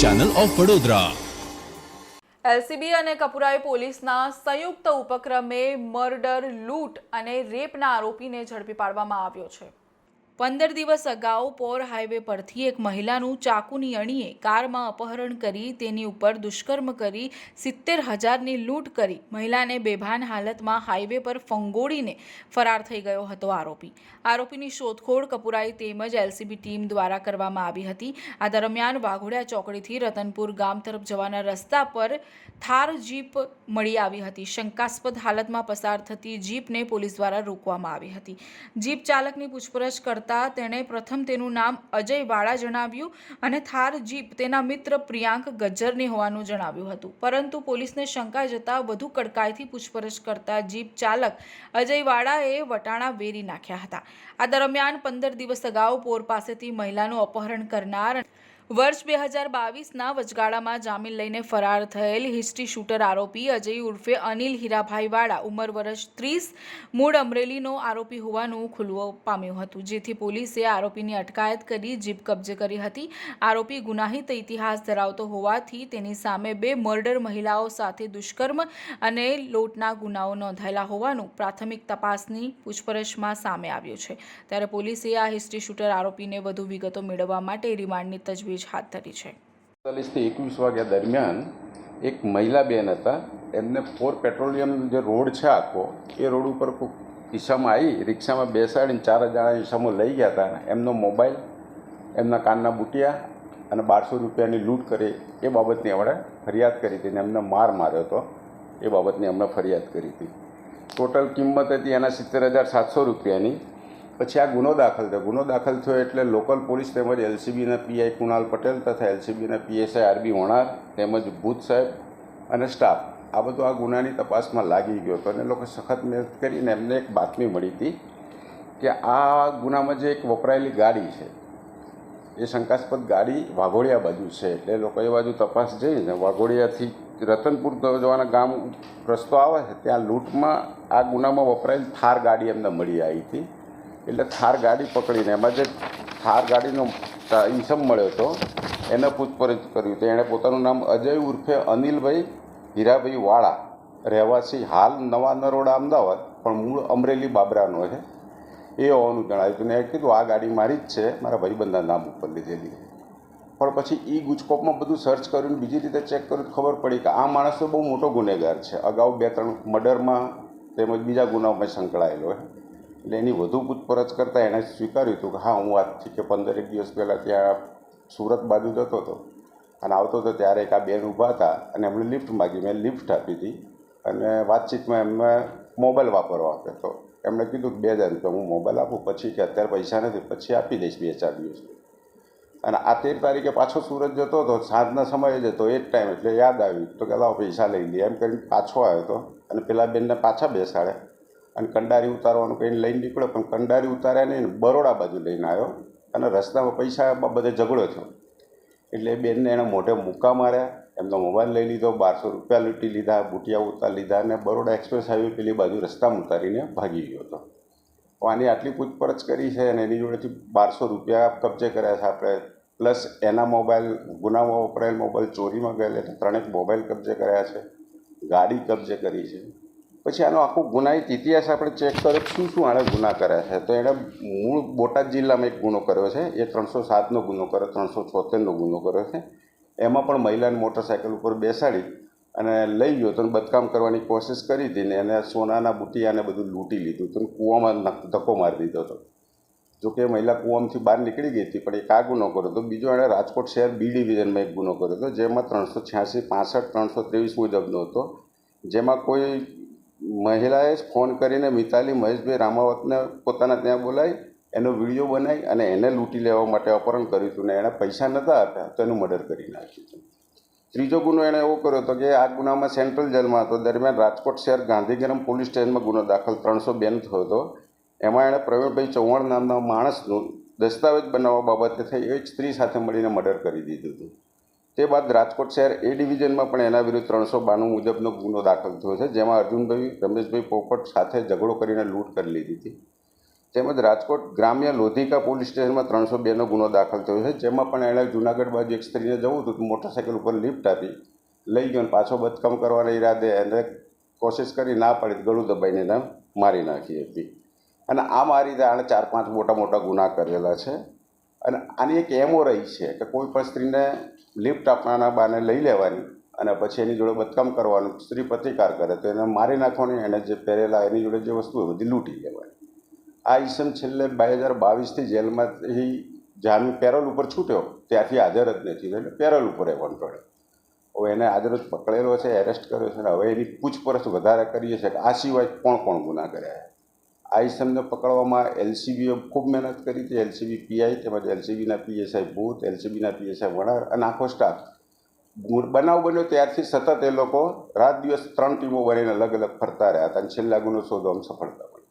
Channel of Vadodara LCB અને કપુરાઈ પોલીસના સંયુક્ત ઉપક્રમે મર્ડર, લૂંટ અને રેપના આરોપીને ઝડપી પાડવામાં આવ્યો છે. પંદર દિવસ અગાઉ પોર હાઈવે પરથી એક મહિલાનું ચાકુની અણીએ કારમાં અપહરણ કરી તેની ઉપર દુષ્કર્મ કરી સિત્તેર હજારની લૂંટ કરી. મહિલાને બેભાન હાલતમાં હાઈવે પર ફંગોળીને ફરાર થઈ ગયો હતો આરોપી. આરોપીની શોધખોળ કપુરાઈ તેમજ એલસીબી ટીમ દ્વારા કરવામાં આવી હતી. આ દરમિયાન વાઘોડિયા ચોકડીથી રતનપુર ગામ તરફ જવાના રસ્તા પર થાર જીપ મળી આવી હતી. શંકાસ્પદ હાલતમાં પસાર થતી જીપને પોલીસ દ્વારા રોકવામાં આવી હતી. જીપ ચાલકની પૂછપરછ કરતા તેણે પ્રથમ તેનું નામ અજય વાળા જણાવ્યું અને થાર જીપ તેના મિત્ર પ્રિયાંક ગજ્જરની હોવાનું જણાવ્યું હતું. પરંતુ પોલીસને શંકા જતા વધુ કડકાઈથી પૂછપરછ કરતા જીપ ચાલક અજય વાળાએ વટાણા વેરી નાખ્યા હતા. આ દરમિયાન પંદર દિવસ અગાઉ પોર પાસેથી મહિલાનું અપહરણ કરનાર વર્ષ બે હજાર બાવીસના વચગાળામાં જામીન લઈને ફરાર થયેલ હિસ્ટ્રી શૂટર આરોપી અજય ઉર્ફે અનિલ હીરાભાઈવાળા ઉંમર વર્ષ ત્રીસ, મૂળ અમરેલીનો આરોપી હોવાનું ખુલવું પામ્યું હતું. જેથી પોલીસે આરોપીની અટકાયત કરી જીપ કબજે કરી હતી. આરોપી ગુનાહિત ઇતિહાસ ધરાવતો હોવાથી તેની સામે બે મર્ડર મહિલાઓ સાથે દુષ્કર્મ અને લોટના ગુનાઓ નોંધાયેલા હોવાનું પ્રાથમિક તપાસની પૂછપરછમાં સામે આવ્યું છે. ત્યારે પોલીસે આ હિસ્ટ્રી શૂટર આરોપીને વધુ વિગતો મેળવવા માટે રિમાન્ડની તજવીજ હાથ ધરી છે. ચાલીસથી એકવીસ વાગ્યા દરમિયાન એક મહિલા બેન હતા. એમને ફોર પેટ્રોલિયમ જે રોડ છે આખો, એ રોડ ઉપર ઈસામાં આવી રિક્ષામાં બેસાડીને ચાર જણા ઈસામાં લઈ ગયા હતા એમનો મોબાઈલ, એમના કાનના બુટિયા અને બારસો રૂપિયાની લૂંટ કરી, એ બાબતની આપણે ફરિયાદ કરી હતી અને એમને માર માર્યો હતો. એ બાબતની અમને ફરિયાદ કરી હતી. ટોટલ કિંમત હતી એના સિત્તેર હજાર સાતસો રૂપિયાની. પછી આ ગુનો દાખલ થયો. ગુનો દાખલ થયો એટલે લોકલ પોલીસ તેમજ એલસીબીના પીઆઈ કુણાલ પટેલ તથા એલસીબીના પીએસઆઈ આરબી વણાર તેમજ ભૂત સાહેબ અને સ્ટાફ આ બધું આ ગુનાની તપાસમાં લાગી ગયો હતો અને લોકો સખત મહેનત કરીને એમને એક બાતમી મળી હતી કે આ ગુનામાં જે એક વપરાયેલી ગાડી છે, એ શંકાસ્પદ ગાડી વાઘોડિયા બાજુ છે એટલે લોકો એ બાજુ તપાસ જઈને વાઘોડિયાથી રતનપુર જવાના ગામ રસ્તો આવે છે, ત્યાં લૂંટમાં આ ગુનામાં વપરાયેલ થાર ગાડી એમને મળી આવી હતી. એટલે થાર ગાડી પકડીને, એમાં જે થાર ગાડીનો ઇસમ મળ્યો હતો, એને પૂછપરછ કર્યું તો એણે પોતાનું નામ અજય ઉર્ફે અનિલભાઈ હીરાભાઈ વાળા, રહેવાસી હાલ નવા નરોડા અમદાવાદ, પણ મૂળ અમરેલી બાબરાનો છે. એ હોવાનું જણાવ્યું હતું. ને એ કીધું, આ ગાડી મારી જ છે, મારા ભાઈબંધના નામ ઉપર લીધેલી પણ પછી ઈ ગુજકોપમાં બધું સર્ચ કર્યું બીજી રીતે ચેક કર્યું ખબર પડી કે આ માણસ તો બહુ મોટો ગુનેગાર છે. અગાઉ બે ત્રણ મર્ડરમાં તેમજ બીજા ગુનાઓમાં સંકળાયેલો છે. એટલે એની વધુ પૂછપરછ કરતાં એણે સ્વીકાર્યું હતું કે હા, હું આજથી કે પંદરેક દિવસ પહેલાં ત્યાં સુરત બાજુ જતો હતો અને આવતો હતો ત્યારે એક આ બેન ઊભા હતા અને એમણે લિફ્ટ માગી. મેં લિફ્ટ આપી હતી અને વાતચીતમાં એમને મોબાઈલ વાપરવા આપ્યો હતો. એમણે કીધું કે, બે હજાર રૂપિયા હું મોબાઈલ આપું, પછી કે અત્યારે પૈસા નથી, પછી આપી દઈશ બે ચાર દિવસ. અને આ તેર તારીખે પાછો સુરત જતો હતો, સાંજના સમયે જતો, એ જ ટાઈમ એટલે યાદ આવ્યું. તો કે, લાવો પૈસા લઈ લઈએ. એમ કરીને પાછો આવ્યો હતો અને પેલા બેનને પાછા બેસાડ્યા. અને કંડારી ઉતારવાનું કહીને લઈને નીકળ્યો, પણ કંડારી ઉતાર્યા નહીં બરોડા બાજુ લઈને આવ્યો અને રસ્તામાં પૈસા બાબતે ઝઘડો થયો. એટલે બેનને એણે મોઢે મુક્કા માર્યા, એમનો મોબાઈલ લઈ લીધો, બારસો રૂપિયા લૂંટી લીધા, બુટિયા ઉતાર લીધા અને બરોડા એક્સપ્રેસ હાઈવે પેલી બાજુ રસ્તામાં ઉતારીને ભાગી ગયો હતો. આની આટલી પૂછપરછ કરી છે અને એની જોડેથી બારસો રૂપિયા કબજે કર્યા છે આપણે. પ્લસ એના મોબાઈલ ગુનામાં વપરાયેલ મોબાઈલ ચોરીમાં ગયેલા ત્રણેક મોબાઈલ કબજે કર્યા છે, ગાડી કબજે કરી છે. પછી આનો આખો ગુનાહિત ઇતિહાસ આપણે ચેક કર્યો શું શું આણે ગુના કર્યા છે. તો એણે મૂળ બોટાદ જિલ્લામાં એક ગુનો કર્યો છે. એ ત્રણસો સાતનો ગુનો કર્યો, ત્રણસો છોતેરનો ગુનો કર્યો છે. એમાં પણ મહિલાને મોટરસાઇકલ ઉપર બેસાડી અને લઈ ગયો. તો બદકામ કરવાની કોશિશ કરી હતી ને એને સોનાના બુટિયાને બધું લૂંટી લીધું હતું કૂવામાં ધક્કો મારી દીધો હતો. જોકે મહિલા કૂવામાંથી બહાર નીકળી ગઈ હતી, પણ એક આ ગુનો કર્યો હતો. બીજો એણે રાજકોટ શહેર બી ડિવિઝનમાં એક ગુનો કર્યો હતો, જેમાં ત્રણસો છ્યાસી, પાસઠ, ત્રણસો ત્રેવીસ મુજબનો હતો. જેમાં કોઈ મહિલાએ ફોન કરીને મિતાલી મહેશભાઈ રામાવતને પોતાના ત્યાં બોલાવી, એનો વીડિયો બનાવી અને એને લૂંટી લેવા માટે અપહરણ કર્યું હતું ને એણે પૈસા નહોતા આપ્યા, તો એનું મર્ડર કરી નાખ્યું હતું. ત્રીજો ગુનો એણે એવો કર્યો હતો કે આ ગુનામાં સેન્ટ્રલ જેલમાં હતો, દરમિયાન રાજકોટ શહેર ગાંધીગ્રામ પોલીસ સ્ટેશનમાં ગુનો દાખલ ત્રણસો બેન થયો હતો. એમાં એણે પ્રવીણભાઈ ચૌહાણ નામના માણસનું દસ્તાવેજ બનાવવા બાબતે થઈ, એ સ્ત્રી સાથે મળીને મર્ડર કરી દીધું હતું. તે બાદ રાજકોટ શહેર એ ડિવિઝનમાં પણ એના વિરુદ્ધ ત્રણસો બાણું મુજબનો ગુનો દાખલ થયો છે, જેમાં અર્જુનભાઈ, રમેશભાઈ પોપટ સાથે ઝઘડો કરીને લૂંટ કરી લીધી હતી. તેમજ રાજકોટ ગ્રામ્ય લોધિકા પોલીસ સ્ટેશનમાં ત્રણસો બેનો ગુનો દાખલ થયો છે, જેમાં પણ એણે જુનાગઢ બાજુ એક સ્ત્રીને જવું હતું મોટરસાઇકલ ઉપર લિફ્ટ આપી, લઈ ગયો અને પાછો બદકામ કરવાના ઈરાદે એને કોશિશ કરી ના પાડી ગળું દબાઈને એને મારી નાખી હતી. અને આ મારી રીતે આણે ચાર પાંચ મોટા મોટા ગુના કરેલા છે. અને આની એક એમો રહી છે કે કોઈ પણ સ્ત્રીને લિફ્ટ આપવાના બાને લઈ લેવાની અને પછી એની જોડે બદકામ કરવાનું, સ્ત્રી પ્રતિકાર કરે, તો એને મારી નાખવાની એને જે પહેરેલા એની જોડે જે વસ્તુ હોય બધી લૂંટી લેવાની. આ ઈસમ છેલ્લે બે હજાર બાવીસથી જેલમાંથી જામીન પેરોલ ઉપર છૂટ્યો ત્યારથી હાજર જ નથી એટલે પેરોલ ઉપર રહેવાનું પડે. હવે એને હાજર જ પકડેલો છે એરેસ્ટ કર્યો છે અને હવે એની પૂછપરછ વધારે કરીએ છીએ કે આ સિવાય કોણ કોણ ગુના કર્યા આ ઈસમને પકડવામાં એલસીબીએ ખૂબ મહેનત કરી હતી. એલસીબી પીઆઈ તેમજ એલસીબીના પીએસઆઈ ભૂત, એલસીબીના પીએસઆઈ વણાર અને આખો સ્ટાફ. બનાવ બન્યો ત્યારથી સતત એ લોકો રાત દિવસ ત્રણ ટીમો બનીને અલગ અલગ ફરતા રહ્યા હતા અને છેલ્લા ગુનો શોધવામાં સફળતા મળી.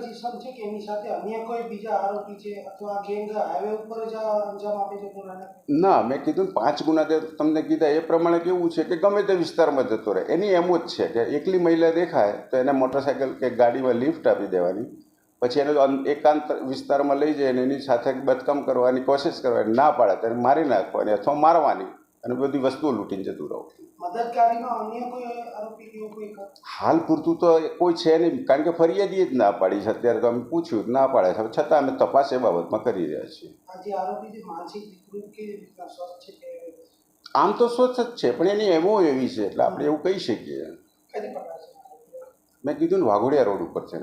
જ ઇસમ કે એની સાથે અન્ય કોઈ બીજા આરોપી છે અથવા ગેંગ હાઈવે ઉપર જ અંજામ આપે છે ગુનાને? ના, મેં કીધું પાંચ ગુના તે તમને કીધા એ પ્રમાણે કેવું છે કે ગમે તે વિસ્તારમાં જતો રહે. એની એમ જ છે કે એકલી મહિલા દેખાય તો એને મોટરસાઇકલ કે ગાડીમાં લિફ્ટ આપી દેવાની. પછી એને એકાંત વિસ્તારમાં લઈ જઈને એની સાથે બદકામ કરવાની કોશિશ કરવાની, ના પાડે તેને મારી નાખવાની અથવા મારવાની. અને બધી વસ્તુઓ લૂંટીને જતું રહું? હાલ પૂરતું તો કોઈ છે નહીં કારણ કે ફરિયાદી જ ના પાડી છે. અત્યારે તો અમે પૂછ્યું ના પાડે છે. છતાં અમે તપાસ એ બાબતમાં કરી રહ્યા છીએ. આમ તો સ્વચ્છ જ છે પણ એની એમો એવી છે એટલે આપણે એવું કહી શકીએ. મેં કીધું ને વાઘોડિયા રોડ ઉપર છે.